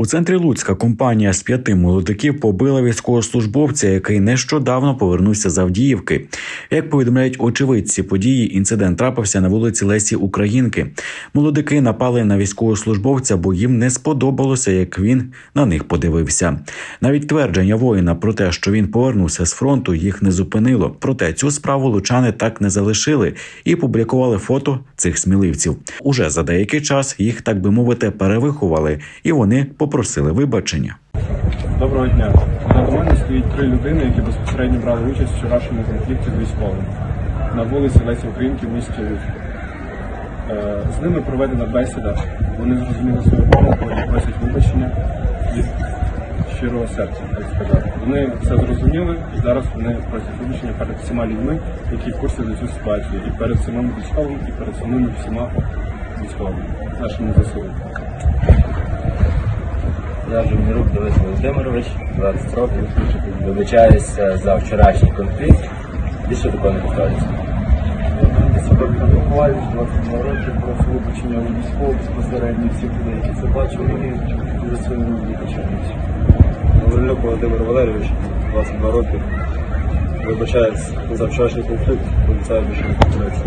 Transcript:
У центрі Луцька компанія з п'яти молодиків побила військовослужбовця, який нещодавно повернувся з Авдіївки. Як повідомляють очевидці події, інцидент трапився на вулиці Лесі Українки. Молодики напали на військовослужбовця, бо їм не сподобалося, як він на них подивився. Навіть твердження воїна про те, що він повернувся з фронту, їх не зупинило. Проте цю справу лучани так не залишили і публікували фото цих сміливців. Уже за деякий час їх, так би мовити, перевиховали, і вони попросили вибачення. Доброго дня. Перед мене стоїть три людини, які безпосередньо брали участь в вчорашньому конфлікті з військовими на вулиці Лесі Українки в місті Луцьку. Е, З ними проведена бесіда. Вони зрозуміли свою помилку і просять вибачення від щирого серця, так сказати. Вони все зрозуміли і зараз вони просять вибачення перед всіма людьми, які в курсі за цю ситуацію, і перед самим військовим, і перед самими всіма військовими, нашими ЗСУ. Я Жумірук Денис Володимирович, 20 років. Вибачаюся за вчорашній конфлікт. Більше такого не повторюється. Буквально 22 роки прошу вибачення у військових безпосередньо всіх людей, які це бачили, і за своїми вибачаюсь. Володимир Володимир Валерійович, 22 роки. Вибачаюсь за вчорашній конфлікт, поліцаю більше не повторюється.